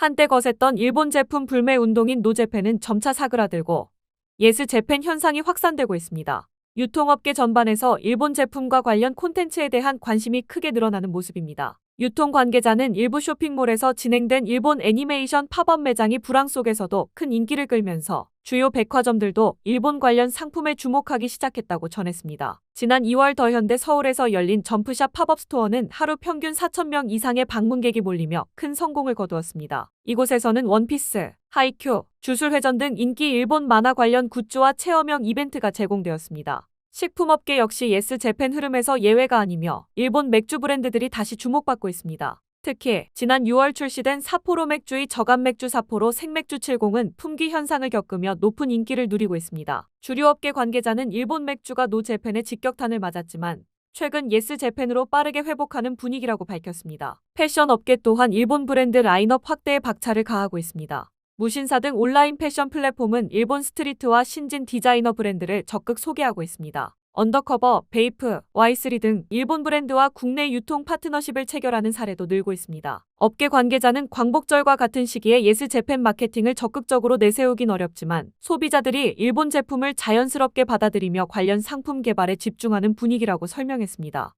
한때 거셌던 일본 제품 불매 운동인 노제팬은 점차 사그라들고 예스 재팬 현상이 확산되고 있습니다. 유통업계 전반에서 일본 제품과 관련 콘텐츠에 대한 관심이 크게 늘어나는 모습입니다. 유통 관계자는 일부 쇼핑몰에서 진행된 일본 애니메이션 팝업 매장이 불황 속에서도 큰 인기를 끌면서 주요 백화점들도 일본 관련 상품에 주목하기 시작했다고 전했습니다. 지난 2월 더현대 서울에서 열린 점프샵 팝업 스토어는 하루 평균 4,000명 이상의 방문객이 몰리며 큰 성공을 거두었습니다. 이곳에서는 원피스, 하이큐, 주술회전 등 인기 일본 만화 관련 굿즈와 체험형 이벤트가 제공되었습니다. 식품업계 역시 예스 재팬 흐름에서 예외가 아니며 일본 맥주 브랜드들이 다시 주목받고 있습니다. 특히 지난 6월 출시된 사포로 맥주의 저감 맥주 사포로 생맥주 70은 품귀 현상을 겪으며 높은 인기를 누리고 있습니다. 주류업계 관계자는 일본 맥주가 노 재팬의 직격탄을 맞았지만 최근 예스 재팬으로 빠르게 회복하는 분위기라고 밝혔습니다. 패션 업계 또한 일본 브랜드 라인업 확대에 박차를 가하고 있습니다. 무신사 등 온라인 패션 플랫폼은 일본 스트리트와 신진 디자이너 브랜드를 적극 소개하고 있습니다. 언더커버, 베이프, Y3 등 일본 브랜드와 국내 유통 파트너십을 체결하는 사례도 늘고 있습니다. 업계 관계자는 광복절과 같은 시기에 예스 재팬 마케팅을 적극적으로 내세우긴 어렵지만 소비자들이 일본 제품을 자연스럽게 받아들이며 관련 상품 개발에 집중하는 분위기라고 설명했습니다.